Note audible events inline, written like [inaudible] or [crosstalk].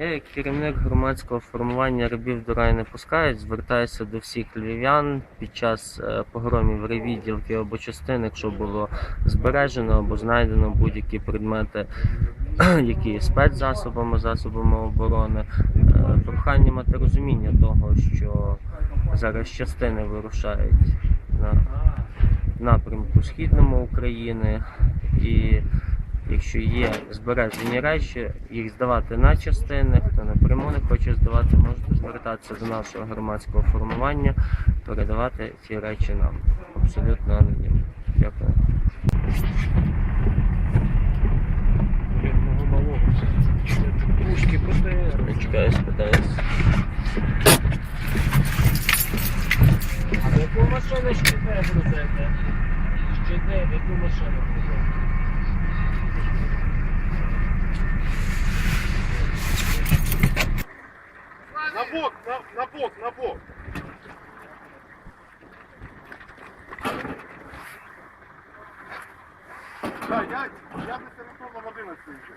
Я, як керівник громадського формування рабів до раю не пускають, звертаюся до всіх львів'ян під час е, погромів райвідділки або частин, якщо було збережено або знайдено будь-які предмети, [clears throat] які спецзасобами, засобами оборони. Е, Прохання мати розуміння того, що зараз частини вирушають на напрямку східному України і Якщо є збережені речі, їх здавати на частини. Хто напряму не хоче здавати, можете звертатися до нашого громадського формування, передавати ці речі нам. Абсолютно анонімно. Дякую. Пушки, чекаю, спитаюсь. А яку машину щите грузите? Щите, в яку машину грузите? Бок, на, на бок, на бок. Так, я, я на телефон 11 вже.